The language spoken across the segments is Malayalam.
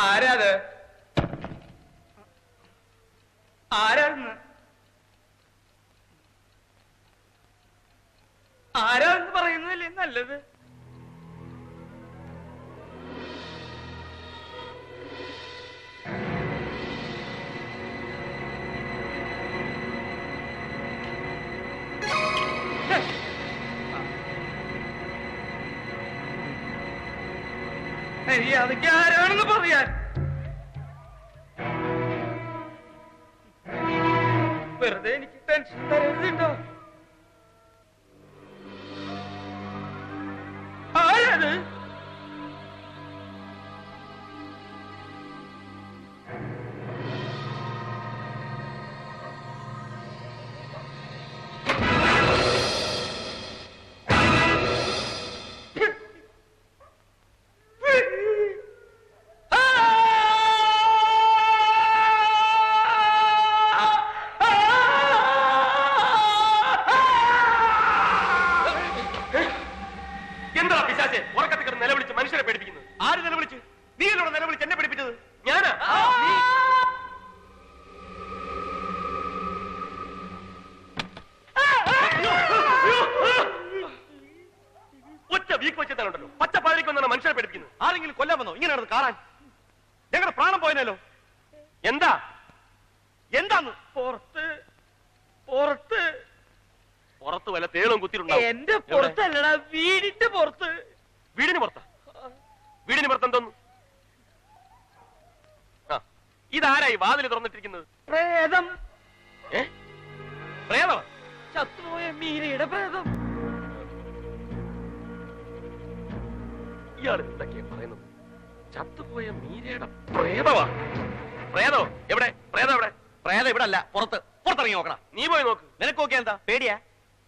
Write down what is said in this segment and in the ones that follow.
ആരാത്? ആരാന്ന്? ആരാന്ന് പറയുന്നതല്ലേ നല്ലത്? ഏയ്, അതൊക്കെ ആരാണെന്ന് പറയാൻ? നടന്ന് കാണാൻ. ഞങ്ങളുടെ പ്രാണം പോയനല്ലോ. എന്താ? എന്താന്ന്? പുറത്ത് പുറത്ത്. പുറത്ത് വല്ല തേളും കുത്തിയിട്ടുണ്ടാവും. എന്റെ? പുറത്തല്ലടാ വീടിന്റെ പുറത്ത്. വീടിന് പുറത്താ? വീടിന് പുറത്ത് എന്തോന്നു? ഇതാരായി വാതിൽ തുറന്നിട്ടിരിക്കുന്നത്? പ്രേതം. ഏ? പ്രേതമാ ചത്തുപോയ മീരയുടെ പ്രേതം. ഇയാൾ എന്തൊക്കെയാ പറയുന്നത്? ചത്തുപോയ മീരയുടെ പ്രേതമാ പ്രേതോ എവിടെ? പ്രേതം എവിടെ? പ്രേതം ഇവിടെ അല്ല പുറത്ത്. പുറത്തിറങ്ങി നോക്കണം. നീ പോയി നോക്ക്. നിനക്ക് നോക്കിയാ എന്താ? പേടിയാ?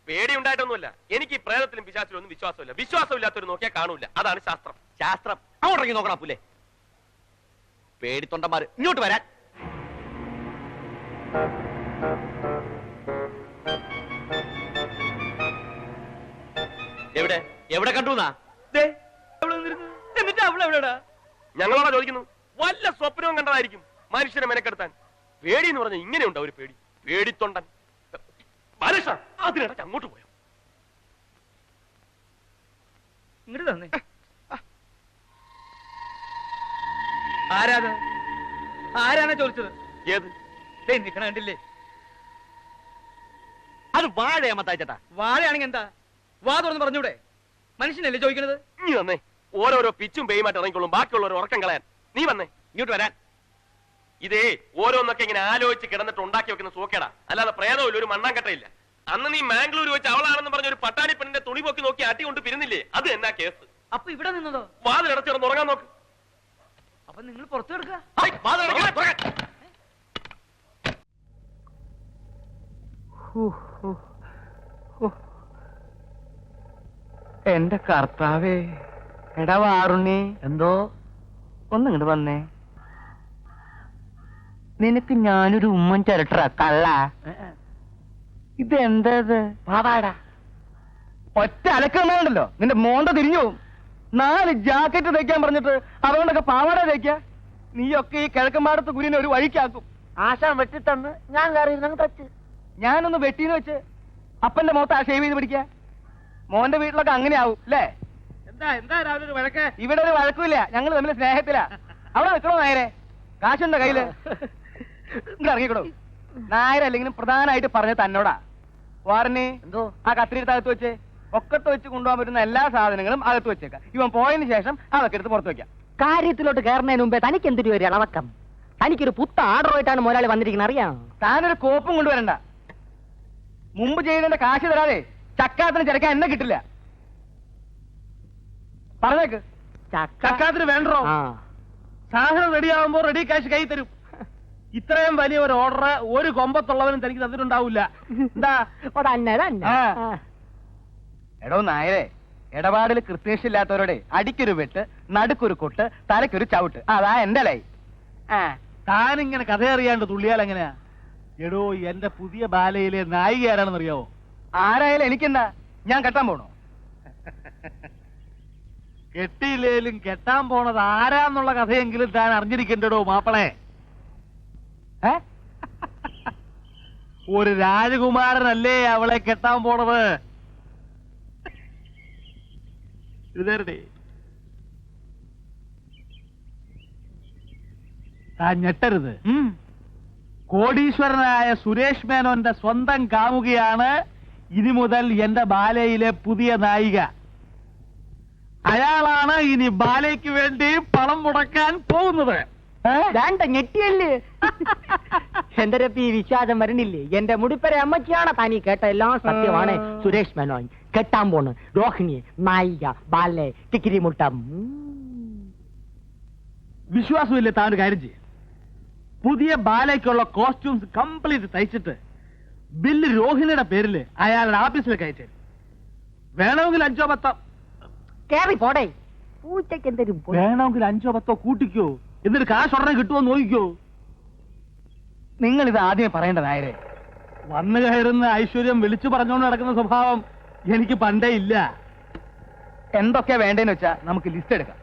പേടി ഉണ്ടായിട്ടൊന്നുമില്ല എനിക്ക് ഈ പ്രേതത്തിലും പിശാച്ചിലും ഒന്നും വിശ്വാസമില്ല. വിശ്വാസമില്ലാത്തൊരു നോക്കിയാൽ കാണൂല. അതാണ് ശാസ്ത്രം. ശാസ്ത്രം. അങ്ങോട്ടിറങ്ങി നോക്കണം പുല്ലേ. പേടിത്തൊണ്ടന്മാര് ഇങ്ങോട്ട് വരാൻ. എവിടെ? എവിടെ കണ്ടു. എന്നിട്ട് അവിടെ എവിടെടാ ഞങ്ങളോടാ ചോദിക്കുന്നു? വല്ല സ്വപ്നവും കണ്ടതായിരിക്കും മനുഷ്യനെ മെനക്കെടുത്താൻ. പേടി എന്ന് പറഞ്ഞാൽ ഇങ്ങനെയുണ്ടോ ഒരു പേടി. പേടിത്തൊണ്ടൻ. ബാലകൃഷ്ണ അതിനിടയ്ക്ക് അങ്ങോട്ട് പോയോ? ഇങ്ങോട്ട് തന്നെ ആരാത്? ആരാണ് ചോദിച്ചത്? ഏത്? നിക്കണ കണ്ടില്ലേ? അത് വാഴയമ്മത്താച്ചേട്ടാ വാഴയാണെങ്കി എന്താ? വാ തുറന്ന് പറഞ്ഞൂടെ. മനുഷ്യനല്ലേ ചോദിക്കണത്? നീ വന്നേ. ഓരോരോ പിച്ചും പേയുമായിട്ട് ഇറങ്ങിക്കൊള്ളും ബാക്കിയുള്ളവർ ഉറക്കം കളയാൻ. നീ വന്നേ. ഇങ്ങോട്ട് വരാൻ. ഇതേ ഓരോന്നൊക്കെ ഇങ്ങനെ ആലോചിച്ച് കിടന്നിട്ട് ഉണ്ടാക്കി വെക്കുന്ന സൂക്കേടാ. അല്ലാതെ പ്രേതമില്ല ഒരു മണ്ണാങ്കട്ടയില്ല. അന്ന് നീ മാംഗ്ലൂർ വെച്ച് അവളാണെന്ന് പറഞ്ഞ ഒരു പട്ടാണി പെണ്ണിന്റെ തുണി പൊക്കി നോക്കി അട്ടി കൊണ്ട് പിരിന്നില്ലേ അത് എന്നാ കേസ്? അപ്പൊ ഇവിടെ നിന്നതോ? വാതിൽ വാതിലടച്ചിടന്ന് ഉറങ്ങാൻ നോക്ക്. അപ്പൊ നിങ്ങൾ പുറത്തു കിടക്കുക. എന്റെ കർത്താവേ. എടാ വാറുണ്ണി. എന്തോ? ഒന്നിങ്ങോട്ട് വന്നേ. നിനക്ക് ഞാനൊരു ഉമ്മൻ ചിരട്ടറ കള്ള. എന്താ ഇത്? പാവാടാ. ഒറ്റ അലക്കുന്നുണ്ടല്ലോ നിന്റെ മോണ്ട തിരിഞ്ഞു പോവും. നാല് ജാക്കറ്റ് തയ്ക്കാൻ പറഞ്ഞിട്ട് അതുകൊണ്ടൊക്കെ പാവാട തയ്ക്ക നീയൊക്കെ ഈ കിഴക്കമ്പാടത്ത് കുരിനെ ഒരു വഴിക്കാക്കും. ആശാൻ വെട്ടിത്തന്ന് ഞാൻ കയറിയിരുന്നു തച്ച്. ഞാനൊന്ന് വെട്ടിന്ന് വെച്ച് അപ്പന്റെ മുഖത്ത് ആ ഷേവ് ചെയ്ത് പിടിക്ക. മോന്റെ വീട്ടിലൊക്കെ അങ്ങനെയാവും അല്ലേ? എന്താ? രാവിലെ ഒരു വഴക്ക്? ഇവിടെ ഒരു വഴക്കുമില്ല. ഞങ്ങൾ തമ്മിൽ സ്നേഹത്തിലാ. അവിടെ നിൽക്കണോ നായരെ? കാശുണ്ടോ കയ്യിൽ? ഇറങ്ങിക്കണോ നായരല്ലെങ്കിലും പ്രധാനമായിട്ട് പറഞ്ഞ തന്നോടാ. വാറിന് എന്തോ? ആ കത്തിരിയുടെ അകത്ത് വെച്ച് ഒക്കത്ത് വെച്ച് കൊണ്ടുപോകാൻ പറ്റുന്ന എല്ലാ സാധനങ്ങളും അകത്ത് വെച്ചേക്കാം. ഇവൻ പോയതിന് ശേഷം അതൊക്കെ എടുത്ത് പുറത്ത് വെക്കാം. കാര്യത്തിലോട്ട് കയറുന്നതിന് മുമ്പേ തനിക്ക് എന്തൊരു ഒരു ഇളവക്കം? തനിക്കൊരു പുത്ത ആർഡറുമായിട്ടാണ് മുതലാളി വന്നിരിക്കുന്നത് അറിയാം? താനൊരു കോപ്പും കൊണ്ടുവരണ്ട. മുമ്പ് ചെയ്തതിന്റെ കാശ് തരാതെ ചക്കാത്തിന് ചിരക്കാൻ എന്നെ കിട്ടില്ല. പറഞ്ഞേക്ക്. ചക്ക ചക്കാത്തിന് വേണ്ടോ? സാധനം റെഡി റെഡി കാശ് കൈ തരും. ഇത്രയും വലിയ ഒരു ഓർഡർ ഒരു കൊമ്പത്തുള്ളവനും തനിക്ക് തന്നിട്ടുണ്ടാവില്ല. എന്താ. എടോ നായരെ ഇടപാടിൽ കൃത്യശില്ലാത്തവരോടെ അടിക്കൊരു വെട്ട് നടുക്കൊരു കൊട്ട് തലക്കൊരു ചവിട്ട്. അതാ എന്റെ ലൈ. താനിങ്ങനെ കഥ അറിയാണ്ട് തുള്ളിയാൽ എങ്ങനെയാ? എടോ എന്റെ പുതിയ ബാലയിലെ നായിക ആരാണെന്ന് അറിയാവോ ആരായാലും എനിക്കെന്താ? ഞാൻ കെട്ടാൻ പോണോ? കെട്ടിയില്ലേലും കെട്ടാൻ പോണത് ആരാന്നുള്ള കഥയെങ്കിലും താൻ അറിഞ്ഞിരിക്കണ്ടടോ മാപ്പിളെ. ഒരു രാജകുമാരനല്ലേ അവളെ കെട്ടാൻ പോണത്? ഇതേരടെ താൻ ഞെട്ടരുത്. കോടീശ്വരനായ സുരേഷ് മേനോന്റെ സ്വന്തം കാമുകയാണ് ഇനി മുതൽ എന്റെ ബാലയിലെ പുതിയ നായിക. അയാളാണ് ഇനി ബാലയ്ക്ക് വേണ്ടി പണം മുടക്കാൻ പോകുന്നത്. വേണ്ട ഞെട്ടിയല്ലേ? എന്റെ ഈ വിശ്വാസം വരണില്ലേ? എന്റെ മുടിപ്പര അമ്മച്ചിയാണ് താനീ കേട്ട എല്ലാം സത്യമാണ്. സുരേഷ് മേനോൻ കെട്ടാൻ പോണ് രോഹിണി നായിക ബാലെ ടിക്കിരി മുട്ടം. വിശ്വാസമില്ല താൻ ഒരു കാര്യം ചെയ്യും. പുതിയ ബാലയ്ക്കുള്ള കോസ്റ്റ്യൂംസ് കംപ്ലീറ്റ് തയ്ച്ചിട്ട് ബില്ല് രോഹിണിയുടെ പേരിൽ അയാളുടെ ഓഫീസിലേക്ക് അയച്ചു വേണമെങ്കിൽ അഞ്ചോ പത്തോ കേറി പോടേ. പൂച്ചയ്ക്ക് എന്തൊരു വേണമെങ്കിൽ അഞ്ചോ പത്തോ കൂട്ടിക്കോ. എന്നിട്ട് കാശ് ഉടനെ കിട്ടുമോ നോക്കിക്കോ. നിങ്ങൾ ഇത് ആദ്യമേ പറയേണ്ട നായരെ. വന്നു കയറുന്ന ഐശ്വര്യം വിളിച്ചു പറഞ്ഞുകൊണ്ട് നടക്കുന്ന സ്വഭാവം എനിക്ക് പണ്ടേ ഇല്ല. എന്തൊക്കെയാ വേണ്ടേന്ന് വെച്ചാ നമുക്ക് ലിസ്റ്റ് എടുക്കാം.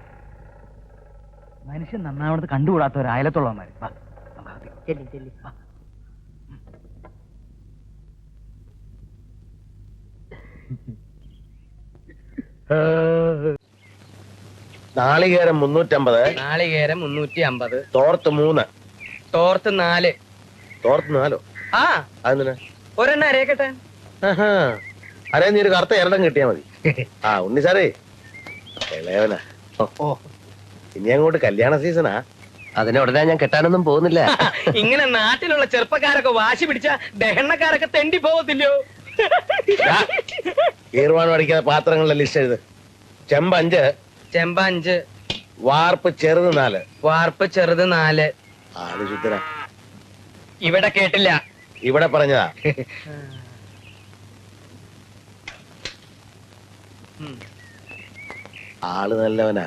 മനുഷ്യൻ നന്നാവണത് കണ്ടുകൂടാത്ത ഒരു അയലത്തുള്ളവന്മാര് ചെല്ലി. നാളികേരം മുന്നൂറ്റമ്പത്. നാളികേരം മുന്നൂറ്റി അമ്പത് തോർത്ത് മൂന്ന്. തോർത്ത് നാല്. തോർത്ത് നാലോ? ആ. അതെന്തിനാ? ഒരെണ്ണ അരയക്കട്ടെ. ആഹാ. അരേ നീ ഒരു കറുത്ത എരടം കിട്ടിയാ മതി. ആ ഉണ്ണി സാറേ. ഇളയവനാ. ഓ. ഇനി അങ്ങോട്ട് കല്യാണ സീസണാ. അതിനെ ഉടനെ ഞാൻ കെട്ടാനൊന്നും പോകുന്നില്ല. ഇങ്ങനെ നാട്ടിലുള്ള ചെറുപ്പക്കാരൊക്കെ വാശി പിടിച്ച ദഹണക്കാരൊക്കെ തെണ്ടി പോകത്തില്ലയോ ഈർവാണം അടിക്കുന്ന പാത്രങ്ങളുടെ ലിസ്റ്റ് എഴുത്. ചെമ്പ അഞ്ച് ചെമ്പ അഞ്ച്. വാർപ്പ് ചെറുത് നാല്. വാർപ്പ് ചെറുത് നാല്. ആൾ ശുദ്ധന ഇവിടെ കേട്ടില്ല. ഇവിടെ പറഞ്ഞതാ. ആൾ നല്ലവനാ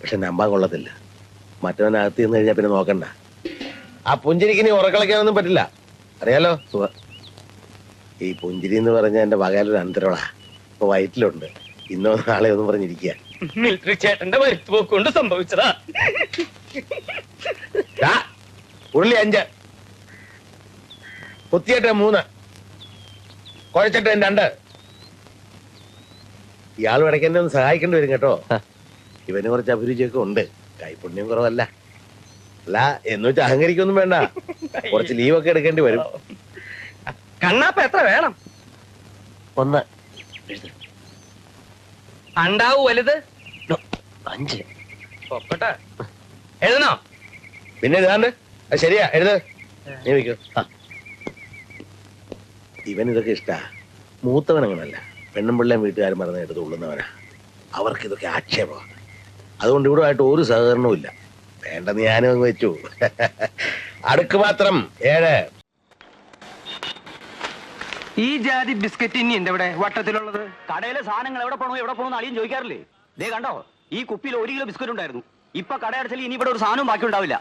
പക്ഷെ നമ്പാൻ കൊള്ളത്തില്ല. മറ്റവനകത്ത് നിന്ന് കഴിഞ്ഞാൽ പിന്നെ നോക്കണ്ട. ആ പുഞ്ചിരിക്കിനി ഉറക്കളിക്കാനൊന്നും ഉറക്കളയ്ക്കാനൊന്നും പറ്റില്ല. അറിയാലോ? സുഖ. ഈ പുഞ്ചിരി എന്ന് പറഞ്ഞ എന്റെ വകയിലൊരു അന്തരവളാ. ഇപ്പൊ വയറ്റിലുണ്ട്. ഇന്നോ നാളെ ഒന്നും പറഞ്ഞിരിക്കുക മിലിറ്ററി ചേട്ടന്റെ വരുത്തുപോക്ക് കൊണ്ട് സംഭവിച്ചതാ. ദാ, ഉരുളി അഞ്ച്. കുത്തിയേട്ട മൂന്ന്. കുഴച്ചിട്ട് രണ്ട്. ഇയാൾ ഇടയ്ക്ക് എന്നെ ഒന്ന് സഹായിക്കേണ്ടി വരും കേട്ടോ. ഇവന് കുറച്ച് അഭിരുചിയൊക്കെ ഉണ്ട്. കൈപുണ്യം കുറവല്ല. അല്ല എന്ന് വെച്ച് അഹങ്കരിക്കൊന്നും വേണ്ട. കുറച്ച് ലീവൊക്കെ എടുക്കേണ്ടി വരും. കണ്ണാപ്പ എത്ര വേണം? ഒന്ന്. അണ്ടാവു വലുത്. അഞ്ച്. പൊക്കട്ടെ. എഴുതണോ പിന്നെ ഇതാണ്ട്. അത് ശരിയാ എഴുത്. നീ. ഇവൻ ഇതൊക്കെ ഇഷ്ടാ. മൂത്തവൻ അങ്ങനല്ല പെണ്ണും പിള്ളേം വീട്ടുകാരും മറന്ന് എടുത്ത് ഉള്ളുന്നവനാ. അവർക്ക് ഇതൊക്കെ ആക്ഷേപമാണ് അതുകൊണ്ട് ഇവിടെ ആയിട്ട് ഒരു സഹകരണവും ഇല്ല വേണ്ടെന്ന് ഞാനും അങ്ങ് വെച്ചു. അടുക്ക് മാത്രം. ഏഴ് ഈ ജാതി ബിസ്ക്കറ്റ് ഇനി എന്റെ ഇവിടെ വട്ടത്തിലുള്ളത്? കടയിലെ സാധനങ്ങൾ എവിടെ പോണോ എവിടെ പോണോ അളിയും ചോദിക്കാറില്ലേ? ദേ കണ്ടോ ഈ കുപ്പിയിൽ ഒരു കിലോ ബിസ്ക്കറ്റ് ഉണ്ടായിരുന്നു. ഇപ്പൊ കടയടച്ചാൽ ഇനി ഇവിടെ ഒരു സാധനവും ബാക്കി ഉണ്ടാവില്ല.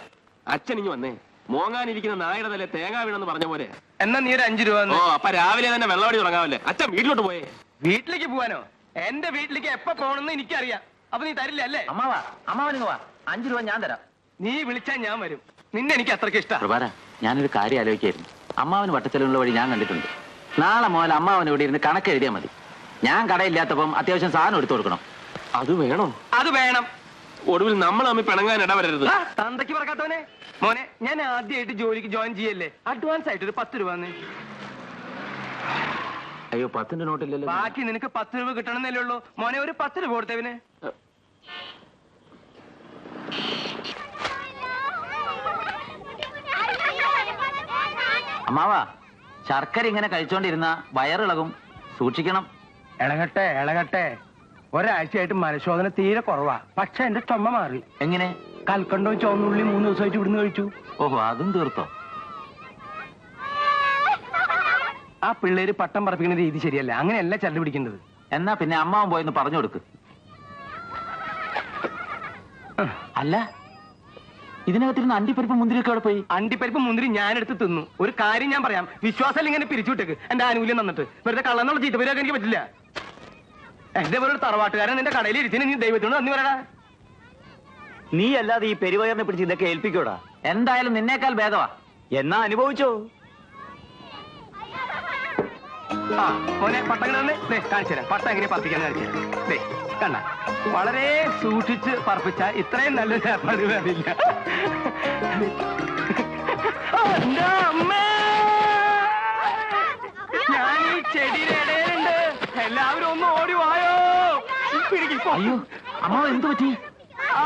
അച്ഛൻ ഇനി വന്നേ. മോങ്ങാനിരിക്കുന്ന നായുടെ തല തേങ്ങ വീണെന്ന് പറഞ്ഞ പോലെ. എന്നാ നീ ഒരു അഞ്ചു രൂപ ഓ. അപ്പൊ രാവിലെ തന്നെ വെള്ളമടി തുടങ്ങാവില്ലേ അച്ഛൻ വീട്ടിലോട്ട് പോയേ. വീട്ടിലേക്ക് പോവാനോ? എന്റെ വീട്ടിലേക്ക് എപ്പ പോകണമെന്ന് എനിക്കറിയാം. അപ്പൊ നീ തരില്ല അല്ലേ? അമ്മാവാ അമ്മാവനിങ്ങ വാ. അഞ്ചു രൂപ ഞാൻ തരാം. നീ വിളിച്ചാൽ ഞാൻ വരും. നിന്നെ എനിക്ക് അത്രയ്ക്ക് ഇഷ്ടം. ഞാനൊരു കാര്യം ആലോചിക്കായിരുന്നു. അമ്മാവന് വട്ടച്ചെലവുള്ള വഴി ഞാൻ കണ്ടിട്ടുണ്ട്. നാളെ മുതൽ അമ്മാവൻ ഇവിടെ ഇരുന്ന് കണക്ക് എഴുതിയാൽ മതി. ഞാൻ കടയില്ലാത്തപ്പം അത്യാവശ്യം സാധനം എടുത്തു കൊടുക്കണം. അത് വേണോ? അത് വേണം. ഒടുവിൽ നമ്മൾ അമ്മ പിണങ്ങാൻ ഇടവരരുത്. തന്തയ്ക്ക് പറക്കാത്തവനെ. മോനെ ഞാൻ ആദ്യമായിട്ട് ജോലിക്ക് ജോയിൻ ചെയ്യല്ലേ? അഡ്വാൻസ് ആയിട്ട് ഒരു പത്ത് രൂപ. അയ്യോ പത്തിന്റെ നോട്ടില്ലല്ലോ. ബാക്കി നിനക്ക് പത്ത് രൂപ കിട്ടണമെന്നല്ലേ ഉള്ളൂ. മോനെ ഒരു പത്ത് രൂപ കൊടുത്തവന് അമ്മാവാ ശർക്കര ഇങ്ങനെ കഴിച്ചോണ്ടിരുന്ന വയറിളകും. സൂക്ഷിക്കണം. ഇളകട്ടെ ഇളകട്ടെ. ഒരാഴ്ചയായിട്ട് മനഃശോധന തീരെ കുറവാ. പക്ഷെ എന്റെ ചുമ മാറി. എങ്ങനെ? കൽക്കണ്ടോ ചുവന്നുള്ളി മൂന്ന് ദിവസമായിട്ട് ഇവിടുന്ന് കഴിച്ചു. ഓഹോ അതും തീർത്തോ? ആ പിള്ളേര് പട്ടം പറപ്പിക്കുന്ന രീതി ശരിയല്ല. അങ്ങനെയല്ല ചരട് പിടിക്കേണ്ടത്. എന്നാ പിന്നെ അമ്മാവൻ പോയെന്ന് പറഞ്ഞു കൊടുക്ക്. അല്ല ഇതിനകത്തിരുന്ന് അണ്ടിപ്പരിപ്പ് മുന്തിരിയൊക്കെ അവിടെ പോയി. അണ്ടിപ്പരിപ്പ് മുന്തിരി ഞാൻ എടുത്ത് തിന്നു. ഒരു കാര്യം ഞാൻ പറയാം. വിശ്വാസം ഇങ്ങനെ പിരിച്ചുവിട്ടേക്ക് എന്റെ ആനുകൂല്യം തന്നിട്ട്. വെറുതെ കള്ളന്നുള്ള ചീത്തപ്പേരൊക്കെ എനിക്ക് പറ്റില്ല. എന്റെ പോലെ തറവാട്ടുകാരൻ നിന്റെ കടയിൽ ഇരിച്ചിന് നീ ദൈവത്തിനോട് നന്ദി പറയടാ. നീ അല്ലാതെ ഈ പെരുവയറിനെ പിടിച്ച് ഇതൊക്കെ ഏൽപ്പിക്കൂടാ എന്തായാലും നിന്നേക്കാൾ ഭേദമാ എന്നാ അനുഭവിച്ചോ? ആ മോനെ പട്ടം കിടന്ന് ദേ കാണിച്ചു തരാം. പട്ടം എങ്ങനെ പറപ്പിക്കാന്ന് കാണിച്ചു തരാം. ദേ കണ്ണ വളരെ സൂക്ഷിച്ച് പറപ്പിച്ച ഇത്രയും നല്ലൊരു ഏർപ്പാട് വേറില്ല! ഞാൻ ഈ ചെടിയുടെ ഇടയിലുണ്ട്. എല്ലാവരും ഒന്ന് ഓടി വായോ. പിടിക്കും അയ്യോ അമ്മ എന്തു പറ്റി? ആ